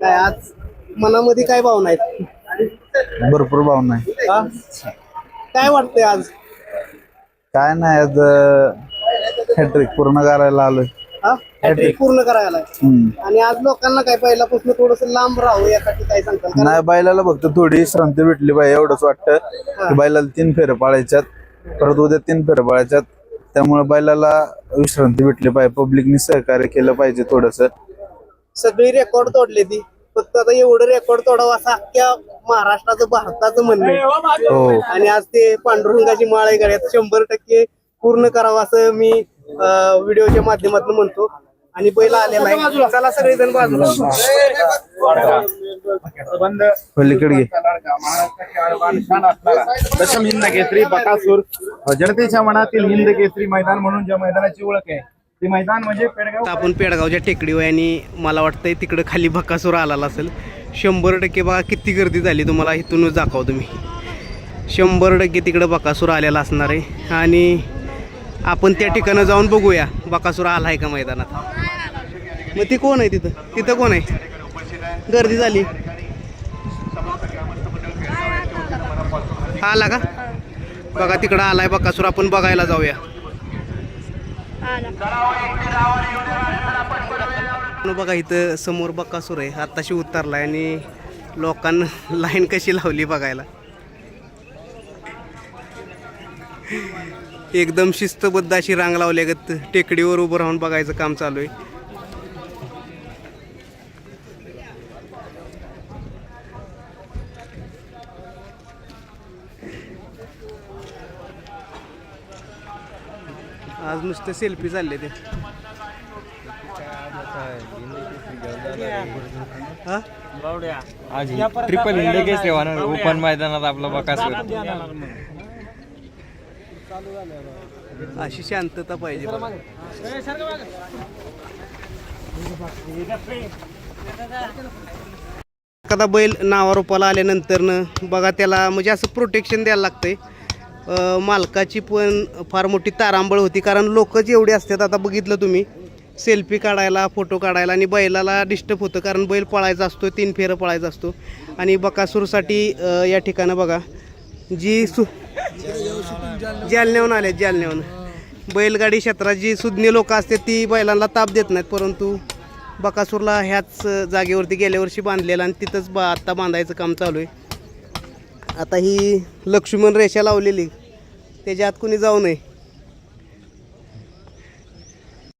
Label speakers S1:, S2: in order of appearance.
S1: काय आज मनामध्ये काय भावना आहेत?
S2: भरपूर भावना आहे
S1: हा? काय वाटतंय आज?
S2: काय नाही आज हॅट्रिक पूर्ण करायला आलोय.
S1: हा? Hat-trick. पूर्ण करायला
S2: हम्म.
S1: आणि आज लोकांना काय पहिल्यापासून थोडस लांब राहू यासाठी काय सांगताल कारण
S2: नाही बैलाला फक्त थोडी श्रांती भेटली पाहिजे एवढंच वाटतं. की बैलाला तीन फेऱ्या पाळायच्यात परत उद्या तीन फेऱ्या पाळायच्यात. त्यामुळे बैलाला विश्रांती भेटली पाहिजे. पब्लिकनी सहकार्य केलं पाहिजे थोडस.
S1: सगळी रेकॉर्ड तोडले ती. फक्त आता एवढं रेकॉर्ड तोडावं असं अख्ख्या महाराष्ट्राचं भारताचं म्हणणं आहे.
S2: हो.
S1: आणि आज ते पांडुरंगाची माळ आहे शंभर टक्के पूर्ण करावं असं मी अं, व्हिडिओच्या माध्यमातून म्हणतो. आणि बैल आलेला आहे. चला सगळेजण बाजूला.
S2: पलीकडे घे.
S3: दशम हिंद केसरी बकासूर. जनतेच्या मनातील हिंद केसरी मैदान म्हणून ज्या मैदानाची ओळख आहे ते मैदान म्हणजे पेडगाव.
S1: आता आपण पेडगावच्या टेकडीवर आहे आणि मला वाटतंय तिकडं खाली भक्कासूर आलेला असेल. शंभर टक्के बघा किती गर्दी झाली तुम्हाला इथूनच दाखवतो मी शंभर टक्के तिकडं बकासूर आलेला असणार आहे. आणि आपण त्या ठिकाणं जाऊन बघूया. बकासूर आला आहे का मैदानात? मग ती कोण आहे तिथं? तिथं कोण आहे? गर्दी झाली. आला का? बघा तिकडं आलाय बकासूर. आपण बघायला जाऊया. बघा इथं समोर बक्कासूर आहे. आत्ताशी उतरलाय आणि लोकांना लाईन कशी लावली बघायला. एकदम शिस्तबद्ध अशी रांग लावल्यागत टेकडीवर उभं राहून बघायचं काम चालू आहे. आज नुसते सेल्फी चालले ते. हा?
S4: आज ट्रिपल होणार ओपन मैदानात आपला बकासूर
S1: अशी शांतता पाहिजे. एखादा बैल नावारूपाला आल्यानंतर बघा त्याला म्हणजे असं प्रोटेक्शन द्यायला लागतंय. मालकाची पण फार मोठी तारांबळ होती. कारण लोक जेवढे असतात आता बघितलं तुम्ही सेल्फी काढायला फोटो काढायला आणि बैलाला डिस्टर्ब होतं. कारण बैल पळायचा असतो तीन फेरं पळायचा असतो. आणि बकासूरसाठी या ठिकाणं बघा जी सु जालन्याहून आले जालन्याहून. बैलगाडी क्षेत्रात जी सुज्ञ लोक असते ती बैलांना ताप देत नाहीत परंतु बकासूरला ह्याच जागेवरती गेल्या वर्षी बांधलेला आणि तिथंच बा आत्ता बांधायचं काम चालू आहे. आता ही लक्ष्मण रेषा लावलेली त्याच्या आत कुणी जाऊ नये.